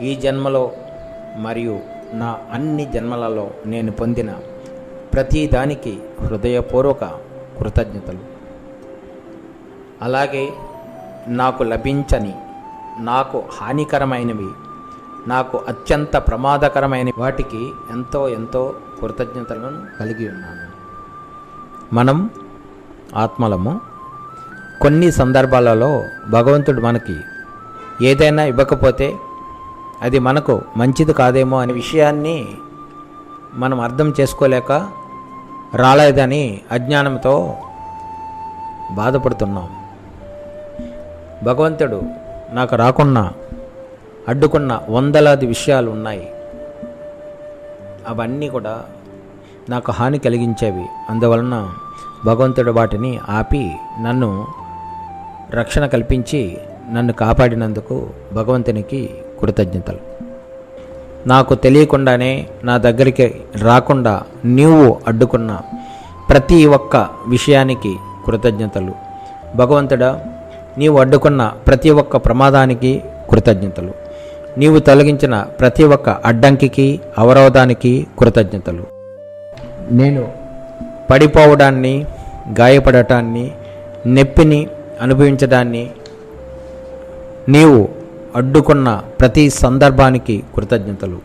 ఈ జన్మలో మరియు నా అన్ని జన్మలలో నేను పొందిన ప్రతి దానికి హృదయపూర్వక కృతజ్ఞతలు. అలాగే నాకు లభించని నాకు హానికరమైనవి నాకు అత్యంత ప్రమాదకరమైన వాటికి ఎంతో ఎంతో కృతజ్ఞతలను కలిగి ఉన్నాను. మనం ఆత్మలము. కొన్ని సందర్భాలలో భగవంతుడు మనకి ఏదైనా ఇవ్వకపోతే అది మనకు మంచిది కాదేమో అనే విషయాన్ని మనం అర్థం చేసుకోలేక రాలేదని అజ్ఞానంతో బాధపడుతున్నాం. భగవంతుడు నాకు రాకున్నా అడ్డుకున్న వందలాది విషయాలు ఉన్నాయి. అవన్నీ కూడా నాకు హాని కలిగించేవి. అందువలన భగవంతుడు వాటిని ఆపి నన్ను రక్షణ కల్పించి నన్ను కాపాడినందుకు భగవంతునికి కృతజ్ఞతలు. నాకు తెలియకుండానే నా దగ్గరికి రాకుండా నీవు అడ్డుకున్న ప్రతి ఒక్క విషయానికి కృతజ్ఞతలు. భగవంతుడా నీవు అడ్డుకున్న ప్రతి ఒక్క ప్రమాదానికి కృతజ్ఞతలు. నీవు తొలగించిన ప్రతి ఒక్క అడ్డంకికి అవరోధానికి కృతజ్ఞతలు. నేను పడిపోవడాన్ని గాయపడటాన్ని నొప్పిని అనుభవించడాన్ని నీవు అడ్డుకున్న ప్రతి సందర్భానికి కృతజ్ఞతలు.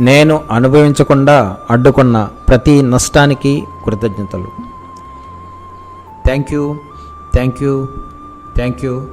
నేను అనుభవించకుండా అడ్డుకున్న ప్రతి నష్టానికి కృతజ్ఞతలు. Thank you thank you thank you.